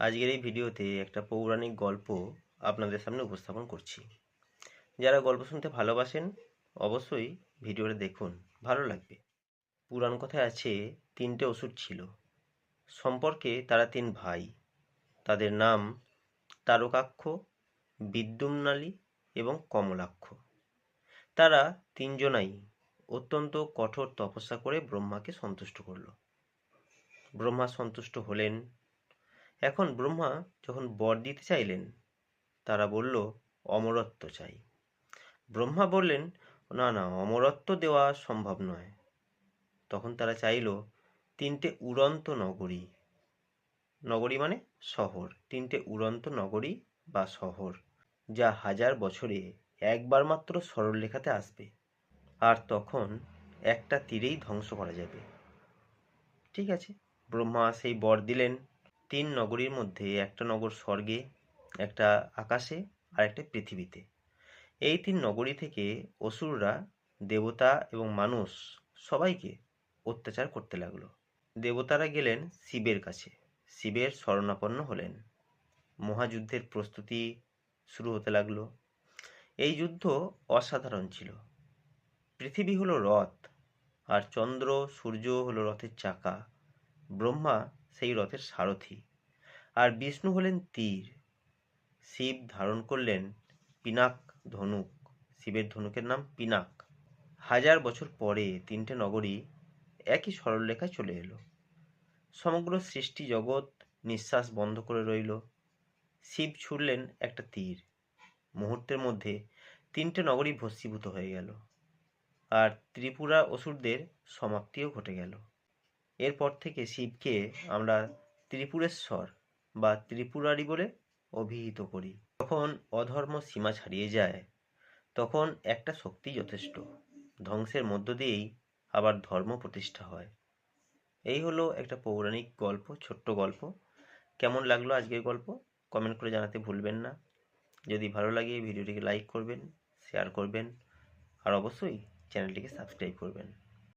আজকের এই ভিডিওতে একটা পৌরাণিক গল্প আপনাদের সামনে উপস্থাপন করছি। যারা গল্প শুনতে ভালোবাসেন, অবশ্যই ভিডিওটা দেখুন, ভালো লাগবে। পুরাণ কথায় আছে, তিনটে অসুর ছিল। সম্পর্কে তারা তিন ভাই। তাদের নাম তারকাক্ষ, বিদ্যুম্নালী এবং কমলাক্ষ। তারা তিনজনাই অত্যন্ত কঠোর তপস্যা করে ব্রহ্মাকে সন্তুষ্ট করল। ব্রহ্মা সন্তুষ্ট হলেন এখন ব্রহ্মা যখন বর দিতে চাইলেন, তারা বলল, অমরত্ব চাই। ব্রহ্মা বললেন, না না, অমরত্ব দেওয়া সম্ভব নয়। তখন তারা চাইল, তিনটে উড়ন্ত নগরী। নগরী মানে শহর। তিনটে উড়ন্ত নগরী বা শহর, যা হাজার বছরে একবার মাত্র সরলরেখাতে আসবে। আর তখন একটা তীরেই ধ্বংস করা যাবে। ঠিক আছে, ব্রহ্মা সেই বর দিলেন। তিন নগরীর মধ্যে একটা নগর স্বর্গে, একটা আকাশে, আর একটা পৃথিবীতে। এই তিন নগরী থেকে অসুররা, দেবতা এবং মানুষ সবাইকে অত্যাচার করতে লাগল। দেবতারা গেলেন শিবের কাছে। শিবের শরণাপন্ন হলেন। মহাযুদ্ধের প্রস্তুতি শুরু হতে লাগল। এই যুদ্ধ অসাধারণ ছিল। পৃথিবী হলো রথ, আর চন্দ্র, সূর্য হলো রথের চাকা। ব্রহ্মা সেই রথের সারথি। আর বিষ্ণু হলেন তীর। শিব ধারণ করলেন পিনাক ধনুক। শিবের ধনুকের নাম পিনাক। হাজার বছর পরে তিনটে নগরী একই সরলরেখায় চলে এলো। সমগ্র সৃষ্টি জগৎ নিঃশ্বাস বন্ধ করে রইল। শিব ছুড়লেন একটা তীর। মুহূর্তের মধ্যে তিনটে নগরী ভস্মীভূত হয়ে গেল। আর ত্রিপুরা অসুরদের সমাপ্তিও ঘটে গেল। এরপর থেকে শিবকে আমরা ত্রিপুরেশ্বর বা ত্রিপুরারি বলে অভিহিত করি। যখন অধর্ম সীমা ছাড়িয়ে যায়, তখন একটা শক্তি যথেষ্ট। ধ্বংসের মধ্য দিয়েই আবার ধর্ম প্রতিষ্ঠা হয়। এই হলো একটা পৌরাণিক গল্প, ছোট্ট গল্প। কেমন লাগল আজকের গল্প? কমেন্ট করে জানাতে ভুলবেন না। যদি ভালো লাগে ভিডিওটিকে লাইক করবেন, শেয়ার করবেন, আর অবশ্যই চ্যানেলটিকে সাবস্ক্রাইব করবেন।